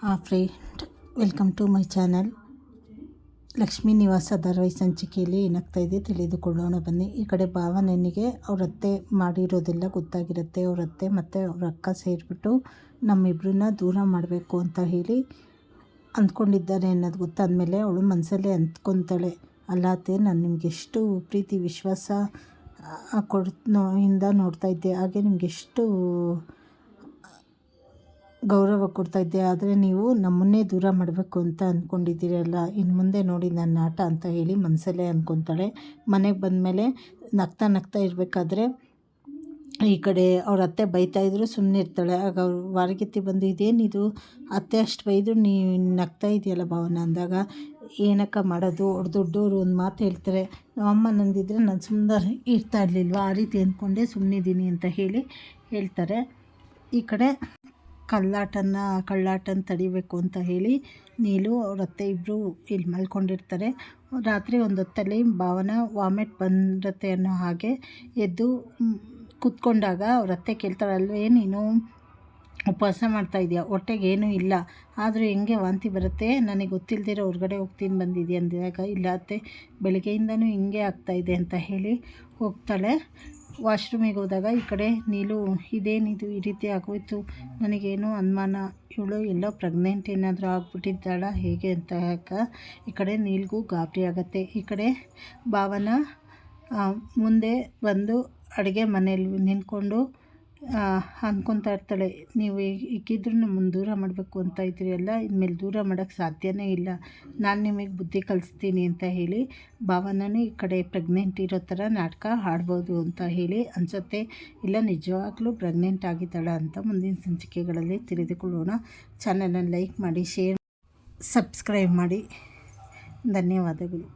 ಹಾ friend, welcome to my channel. Lakshmi Nivasa ಧಾರಾವಾಹಿ ಸಂಚಿಕೆಯಲ್ಲಿ ಏನಾಗ್ತಾ ಇದೆ ತಿಳಿದುಕೊಳ್ಳೋಣ. ಬನ್ನಿ, ಈ ಕಡೆ ಭಾವನೆನಿಗೆ ಅವ್ರ ಅತ್ತೆ ಮಾಡಿರೋದೆಲ್ಲ ಗೊತ್ತಾಗಿರುತ್ತೆ. ಅವ್ರ ಅತ್ತೆ ಮತ್ತು ಅವ್ರ ಅಕ್ಕ ಸೇರಿಬಿಟ್ಟು ನಮ್ಮಿಬ್ಬರನ್ನ ದೂರ ಮಾಡಬೇಕು ಅಂತ ಹೇಳಿ ಅಂದ್ಕೊಂಡಿದ್ದಾರೆ ಅನ್ನೋದು ಗೊತ್ತಾದಮೇಲೆ ಅವಳು ಮನಸ್ಸಲ್ಲೇ ಅಂದ್ಕೊತಾಳೆ. ಅಲ್ಲ ಅತ್ತೆ, ನಾನು ನಿಮ್ಗೆ ಎಷ್ಟು ಪ್ರೀತಿ, ವಿಶ್ವಾಸ ಕೊಡ್ ಇಂದ ನೋಡ್ತಾ ಇದ್ದೆ. ಹಾಗೆ ನಿಮ್ಗೆ ಎಷ್ಟು ಗೌರವ ಕೊಡ್ತಾ ಇದ್ದೆ, ಆದರೆ ನೀವು ನಮ್ಮನ್ನೇ ದೂರ ಮಾಡಬೇಕು ಅಂತ ಅಂದ್ಕೊಂಡಿದ್ದೀರಲ್ಲ ಇನ್ನು ಮುಂದೆ ನೋಡಿ ನನ್ನ ಆಟ ಅಂತ ಹೇಳಿ ಮನಸ್ಸಲ್ಲೇ ಅಂದ್ಕೊತಾಳೆ ಮನೆಗೆ ಬಂದಮೇಲೆ ನಗ್ತಾ ನಗ್ತಾ ಇರಬೇಕಾದ್ರೆ ಈ ಕಡೆ ಅವ್ರ ಅತ್ತೆ ಬೈತಾ ಇದ್ರು ಸುಮ್ಮನೆ ಇರ್ತಾಳೆ. ಆಗ ಅವ್ರು ವಾರಗಿತ್ತಿ ಬಂದು ಇದೇನಿದು ಅತ್ತೆ ಅಷ್ಟು ಬೈದ್ರು, ನೀ ನಗ್ತಾ ಇದೆಯಲ್ಲ ಭಾವನ? ಅಂದಾಗ, ಏನಕ್ಕ ಮಾಡೋದು? ಅವ್ರು ದೊಡ್ಡವರು ಒಂದು ಮಾತು ಹೇಳ್ತಾರೆ. ನಮ್ಮಮ್ಮ ನಂದಿದ್ರೆ ನಾನು ಸುಮ್ಮನೆ ಇರ್ತಾ ಇರಲಿಲ್ವ? ಆ ರೀತಿ ಅಂದ್ಕೊಂಡೆ ಸುಮ್ಮನಿದ್ದೀನಿ ಅಂತ ಹೇಳಿ ಹೇಳ್ತಾರೆ. ಈ ಕಡೆ ಕಳ್ಳಾಟನ ಕಳ್ಳಾಟನ ತಡಿಬೇಕು ಅಂತ ಹೇಳಿ ನೀಲು ಅವ್ರ ಅತ್ತೆ ಇಬ್ಬರು ಇಲ್ಲಿ ಮಲ್ಕೊಂಡಿರ್ತಾರೆ. ರಾತ್ರಿ ಒಂದು ಹೊತ್ತಲ್ಲಿ ಭಾವನ ವಾಮಿಟ್ ಬಂದತ್ತೆ ಅನ್ನೋ ಹಾಗೆ ಎದ್ದು ಕೂತ್ಕೊಂಡಾಗ ಅವ್ರ ಅತ್ತೆ ಕೇಳ್ತಾಳಲ್ವೇ ನೀನು ಉಪವಾಸ ಮಾಡ್ತಾ ಇದೆಯಾ? ಹೊಟ್ಟೆಗೆ ಏನೂ ಇಲ್ಲ. ಆದರೂ ಹೆಂಗೆ ವಾಂತಿ ಬರುತ್ತೆ? ನನಗೆ ಗೊತ್ತಿಲ್ಲದಿರೋ ಹೊರಗಡೆ ಹೋಗ್ತೀನಿ ಬಂದಿದೆಯಾ? ಅಂದಾಗ, ಇಲ್ಲ ಅತ್ತೆ, ಬೆಳಗ್ಗೆಯಿಂದನೂ ಹಿಂಗೆ ಆಗ್ತಾಯಿದೆ ಅಂತ ಹೇಳಿ ಹೋಗ್ತಾಳೆ. ವಾಶ್ರೂಮಿಗೆ ಹೋದಾಗ ಈ ಕಡೆ ನೀಲು ಇದೇನಿದು ಈ ರೀತಿ ಆಗೋಯ್ತು. ನನಗೇನು ಅನುಮಾನ, ಇವಳು ಎಲ್ಲೋ ಪ್ರೆಗ್ನೆಂಟ್ ಏನಾದರೂ ಆಗ್ಬಿಟ್ಟಿದ್ದಾಳ ಹೇಗೆ ಅಂತ ಈ ಕಡೆ ನೀಲ್ಗೂ ಗಾಬರಿ ಆಗತ್ತೆ. ಈ ಕಡೆ ಭಾವನ ಮುಂದೆ ಬಂದು ಅಡುಗೆ ಮನೇಲಿ ನಿಂತ್ಕೊಂಡು ಅಂದ್ಕೊತಾ ಇರ್ತಾಳೆ. ನೀವು ಈಗಿದ್ರೂ ನಮ್ಮನ್ನು ದೂರ ಮಾಡಬೇಕು ಅಂತ ಇದ್ರಿಯಲ್ಲ ಇನ್ಮೇಲೆ ದೂರ ಮಾಡೋಕ್ಕೆ ಸಾಧ್ಯನೇ ಇಲ್ಲ. ನಾನು ನಿಮಗೆ ಬುದ್ಧಿ ಕಲಿಸ್ತೀನಿ ಅಂತ ಹೇಳಿ ಭಾವನೂ ಈ ಕಡೆ ಪ್ರೆಗ್ನೆಂಟ್ ಇರೋ ಥರ ನಾಟಕ ಹಾಡ್ಬೋದು ಅಂತ ಹೇಳಿ ಅನಿಸುತ್ತೆ. ಇಲ್ಲ, ನಿಜವಾಗ್ಲೂ ಪ್ರೆಗ್ನೆಂಟ್ ಆಗಿದ್ದಾಳೆ ಅಂತ ಮುಂದಿನ ಸಂಚಿಕೆಗಳಲ್ಲಿ ತಿಳಿದುಕೊಳ್ಳೋಣ. ಚಾನಲನ್ನು ಲೈಕ್ ಮಾಡಿ, ಶೇರ್ ಸಬ್ಸ್ಕ್ರೈಬ್ ಮಾಡಿ. ಧನ್ಯವಾದಗಳು.